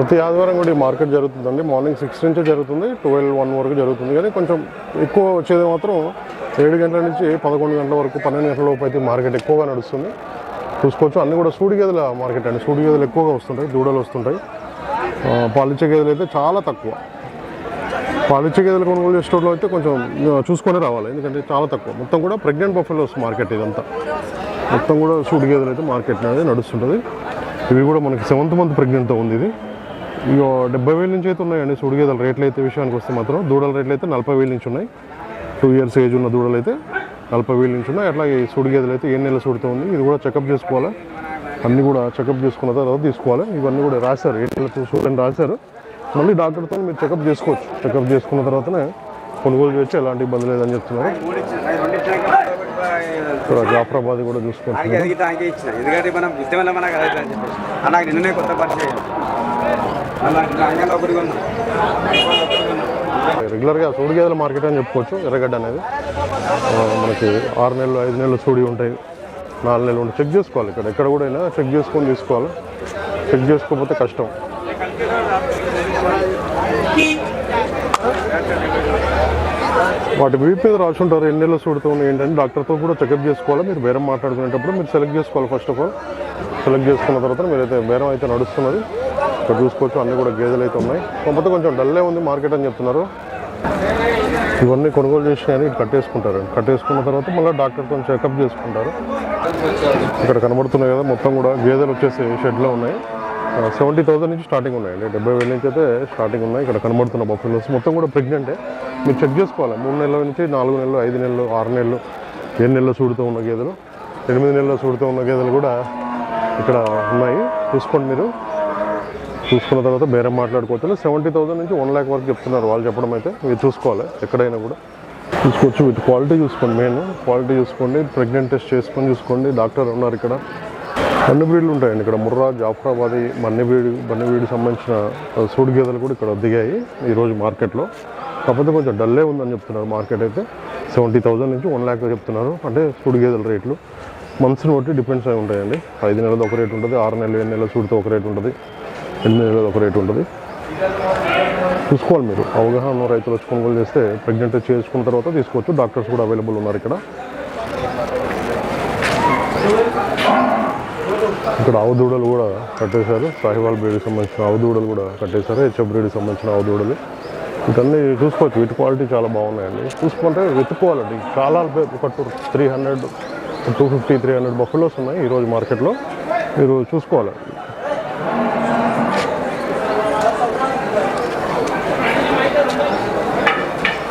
ప్రతి ఆదివారం కూడా ఈ మార్కెట్ జరుగుతుందండి. మార్నింగ్ సిక్స్ నుంచే జరుగుతుంది ట్వెల్వ్ వన్ వరకు జరుగుతుంది. కానీ కొంచెం ఎక్కువ వచ్చేది మాత్రం ఏడు గంటల నుంచి పదకొండు గంటల వరకు పన్నెండు గంటల లోపు అయితే మార్కెట్ ఎక్కువగా నడుస్తుంది. చూసుకోవచ్చు. అన్నీ కూడా సూడి గేదెల మార్కెట్ అండి. సూడి గేదెలు ఎక్కువగా వస్తుంటాయి దూడలు వస్తుంటాయి. పాలిచ్చే గేదెలు అయితే చాలా తక్కువ. పాలిచ్చే గేదెలు కొనుగోలు చేసేటోళ్ళు అయితే కొంచెం చూసుకొని రావాలి. ఎందుకంటే చాలా తక్కువ. మొత్తం కూడా ప్రెగ్నెంట్ బఫెలోస్ మార్కెట్ ఇదంతా. మొత్తం కూడా సూడి గేదెలు అయితే మార్కెట్ అనేది నడుస్తుంటుంది. ఇవి కూడా మనకి సెవెంత్ మంత్ ప్రెగ్నెంట్తో ఉంది ఇది. ఇక డెబ్బై వేల నుంచి అయితే ఉన్నాయండి సూడి రేట్లు అయితే విషయానికి వస్తే మాత్రం దూడల రేట్లు అయితే నలభై వేల నుంచి ఉన్నాయి. టూ ఇయర్స్ ఏజ్ ఉన్న దూడలు అయితే నలభై వేల నుంచి ఉన్నాయి. అట్లాగే ఈ అయితే ఏ నెల సూడుతూ ఉంది. ఇది కూడా చెకప్ చేసుకోవాలి? అన్నీ కూడా చెకప్ చేసుకున్న తర్వాత తీసుకోవాలి? ఇవన్నీ కూడా రాశారు. ఏ నెలతో చూడండి రాశారు. మళ్ళీ డాక్టర్తో మీరు చెకప్ చేసుకోవచ్చు. చెకప్ చేసుకున్న తర్వాతనే కొనుగోలు చేయొచ్చు. ఎలాంటి ఇబ్బంది లేదని చెప్తున్నారు. ఇక్కడ జాఫరాబాద్ కూడా చూసుకుంటున్నారు రెగ్యులర్గా సూడి గేదెల మార్కెట్ అని చెప్పుకోవచ్చు ఎర్రగడ్డ అనేది. మనకి ఆరు నెలలు ఐదు నెలలు సూడి ఉంటాయి నాలుగు నెలలు ఉంటాయి చెక్ చేసుకోవాలి ఇక్కడ. ఎక్కడ కూడా అయినా చెక్ చేసుకొని తీసుకోవాలి. చెక్ చేసుకోకపోతే కష్టం. వాటి వీపు మీద రాసి ఉంటారు ఎన్ని నెలలు చూడుతున్నాయి ఏంటంటే డాక్టర్తో కూడా చెకప్ చేసుకోవాలి. మీరు బేరం మాట్లాడుకునేటప్పుడు మీరు సెలెక్ట్ చేసుకోవాలి ఫస్ట్ ఆఫ్ ఆల్. సెలెక్ట్ చేసుకున్న తర్వాత మీరైతే బేరం అయితే నడుస్తున్నది. ఇక్కడ చూసుకోవచ్చు అన్నీ కూడా గేదెలు అయితే ఉన్నాయి. కాకపోతే కొంచెం డల్లే ఉంది మార్కెట్ అని చెప్తున్నారు. ఇవన్నీ కొనుగోలు చేసి కానీ కట్టేసుకుంటారు. కట్టేసుకున్న తర్వాత మళ్ళీ డాక్టర్తో చెకప్ చేసుకుంటారు. ఇక్కడ కనబడుతున్నాయి కదా మొత్తం కూడా గేదెలు వచ్చేసి షెడ్లో ఉన్నాయి. సెవెంటీ థౌసండ్ నుంచి స్టార్టింగ్ ఉన్నాయండి డెబ్బై వేల నుంచి అయితే స్టార్టింగ్ ఉన్నాయి. ఇక్కడ కనబడుతున్న బఫెలోస్ మొత్తం కూడా ప్రెగ్నెంటే మీరు చెక్ చేసుకోవాలి. మూడు నెలల నుంచి నాలుగు నెలలు ఐదు నెలలు ఆరు నెలలు ఏడు నెలలు చూడుతూ ఉన్న గేదెలు ఎనిమిది నెలలు చూడుతూ ఉన్న గేదెలు కూడా ఇక్కడ ఉన్నాయి. చూసుకోండి మీరు. చూసుకున్న తర్వాత బేరం మాట్లాడుకోవచ్చు సెవెంటీ థౌసండ్ నుంచి వన్ ల్యాక్ వరకు చెప్తున్నారు. వాళ్ళు చెప్పడం అయితే మీరు చూసుకోవాలి. ఎక్కడైనా కూడా చూసుకోవచ్చు. విత్ క్వాలిటీ చూసుకోండి మెయిన్ క్వాలిటీ చూసుకోండి. ప్రెగ్నెంట్ టెస్ట్ చేసుకొని చూసుకోండి. డాక్టర్ ఉన్నారు ఇక్కడ. అన్ని బ్రీడ్లు ఉంటాయండి ఇక్కడ. ముర్రా జాఫరాబాది బన్ని బన్నిబీడి సంబంధించిన సూడు సూడి గేదెలు కూడా ఇక్కడ దిగాయి ఈరోజు మార్కెట్లో కాకపోతే కొంచెం డల్లే ఉందని చెప్తున్నారు మార్కెట్ అయితే. సెవెంటీ థౌసండ్ నుంచి వన్ ల్యాక్ చెప్తున్నారు. అంటే సూడి గేదెల రేట్లు. మంత్స్ని బట్టి డిపెండ్స్ అయి ఉంటాయండి. ఐదు నెలలు ఒక రేట్ ఉంటుంది. ఆరు నెలలు ఏడు నెలలు సూడితో ఒక రేట్ ఉంటుంది. ఎనిమిది నెలలు ఒక రేటు ఉంటుంది. చూసుకోవాలి మీరు. అవగాహన ఉన్న రైతులు వచ్చి కొనుగోలు చేస్తే ప్రెగ్నెంట్ చేసుకున్న తర్వాత తీసుకోవచ్చు. డాక్టర్స్ కూడా అవైలబుల్ ఉన్నారు ఇక్కడ. ఇక్కడ ఆవు దూడలు కూడా కట్టేశారు. సాహివాల్ బ్రీడ్కి సంబంధించిన ఆవు దూడలు కూడా కట్టేశారు. హెచ్ఎఫ్ బ్రీడ్కి సంబంధించిన ఆవు దూడలు. ఇవన్నీ చూసుకోవచ్చు. వీటి క్వాలిటీ చాలా బాగున్నాయండి. చూసుకుంటే వెతుక్కోవాలండి. చాలా ఒక three hundred two fifty three hundred buffaloes ఉన్నాయి ఈరోజు మార్కెట్లో మీరు చూసుకోవాలి.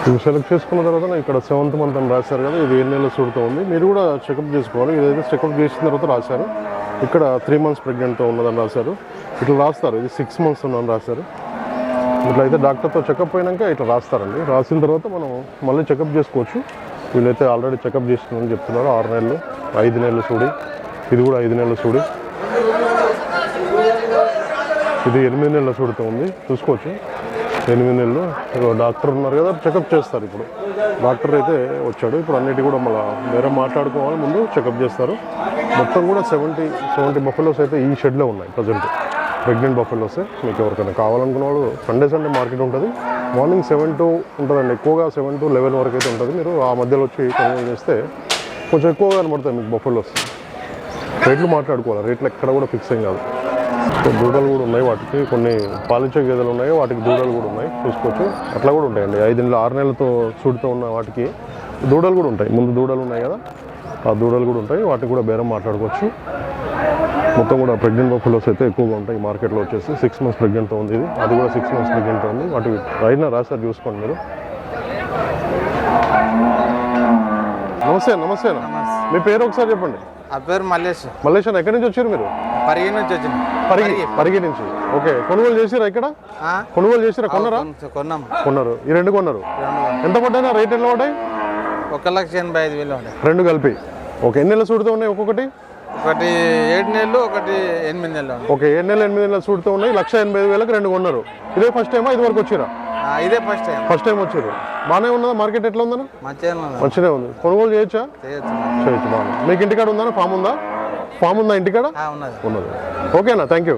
ఇవి సెలెక్ట్ చేసుకున్న తర్వాత ఇక్కడ సెవెంత్ మంత్ అని రాశారు కదా ఇది ఏడు నెలల సూడుతో ఉంది. మీరు కూడా చెకప్ చేసుకోవాలి. ఇదైతే చెకప్ చేసిన తర్వాత రాశారు. ఇక్కడ త్రీ మంత్స్ ప్రెగ్నెంట్తో ఉన్నదని రాశారు. ఇట్లా రాస్తారు. ఇది సిక్స్ మంత్స్ ఉన్నదని రాశారు. ఇట్లా అయితే డాక్టర్తో చెకప్ అయినాక ఇట్లా రాస్తారండి. రాసిన తర్వాత మనం మళ్ళీ చెకప్ చేసుకోవచ్చు. వీళ్ళైతే ఆల్రెడీ చెకప్ చేస్తుందని చెప్తున్నారు. ఆరు నెలలు ఐదు నెలలు చూడి ఇది కూడా ఐదు నెలలు చూడి ఇది ఎనిమిది నెలల చూడుతూ ఉంది. చూసుకోవచ్చు. ఎనిమిది నెలలు డాక్టర్ ఉన్నారు కదా చెకప్ చేస్తారు ఇప్పుడు. డాక్టర్ అయితే వచ్చాడు. ఇప్పుడు అన్నిటి కూడా మళ్ళీ వేరే మాట్లాడుకోవాలి ముందు చెకప్ చేస్తారు. మొత్తం కూడా సెవెంటీ సెవెంటీ బఫెలోస్ అయితే ఈ షెడ్లో ఉన్నాయి ప్రజెంట్ ప్రెగ్నెంట్ బఫెలోస్ మీకు ఎవరికైనా కావాలనుకున్న వాళ్ళు సండే సండే మార్కెట్ ఉంటుంది. మార్నింగ్ సెవెన్ టు ఉంటుందండి. ఎక్కువగా సెవెన్ టు లెవెన్ వరకు అయితే ఉంటుంది. మీరు ఆ మధ్యలో వచ్చి కొనుగోలు చేస్తే కొంచెం ఎక్కువగా కనబడతాయి మీకు బఫెలోస్ రేట్లు మాట్లాడుకోవాలి. రేట్లు ఎక్కడ కూడా ఫిక్స్ ఏం కాదు. దూడలు కూడా ఉన్నాయి వాటికి. కొన్ని పాలిచ్చే గేదెలు ఉన్నాయి వాటికి దూడలు కూడా ఉన్నాయి. చూసుకోవచ్చు. అట్లా కూడా ఉంటాయండి. ఐదు నెలలు ఆరు నెలలతో చూడుతూ ఉన్న వాటికి దూడలు కూడా ఉంటాయి. ముందు దూడలు ఉన్నాయి కదా ఆ దూడలు కూడా ఉంటాయి. వాటికి కూడా బేరం మాట్లాడుకోవచ్చు. మొత్తం కూడా ప్రెగ్నెంట్ బఫెలోస్ అయితే ఎక్కువగా ఉంటాయి. మార్కెట్లో వచ్చేసి సిక్స్ మంత్స్ ప్రెగ్నెంట్తో ఉంది ఇది. అది కూడా సిక్స్ మంత్స్ ప్రెగ్నెంట్ ఉంది. వాటి రైనా రాశారు చూసుకోండి మీరు. నమస్తే నమస్తే. మీ పేరు ఒకసారి చెప్పండి. ఆ పేరు మల్లేష్. మల్లేశ్వర ఎక్కడి నుంచి వచ్చారు మీరు? పరిగి నుంచి వచ్చిన. పరిగి పరిగి. నుంచి. ఓకే కొనుగోలు చేసిరా ఇక్కడ? ఆ? కొనుగోలు చేసిరా కొన్నారా? కొన్- కొన్నాం కొన్నారు. ఈ రెండు కొన్నారు? ఎంత పడ్డాయినా రేట్ ఎంత పడ్డాయి? ఒక లక్ష ఎనభై ఐదు వేలు ఉండే రెండు కలిపి. ఓకే ఎన్ని నెలలు సూడుతూ ఉన్నాయి ఒక్కొక్కటి? ఒకటి ఏడు నెలలు ఒకటి ఎనిమిది నెలలు ఉండే ఓకే ఏడు నెలలు ఎనిమిది నెలలు సూడుతూ ఉన్నాయి. లక్ష ఎనభై ఐదు వేలకు రెండు కొన్నారు. ఇదే ఫస్ట్ టైమా ఇది వరకు వచ్చిరా? ఇదే ఫస్ట్ టైం ఫస్ట్ టైం వచ్చారు. బాగానే ఉన్నదా? మార్కెట్ ఎట్లా ఉందన్న? మంచిగా ఉంది. కొనుగోలు చేయొచ్చా? చేయొచ్చు. బాగా మీకు ఇంటికాడ ఉందా ఫామ్ ఉందా? ఫామ్ ఉందా ఇంటికాడ ఆ, ఉన్నది. ఉన్నది. ఓకేనా? Thank you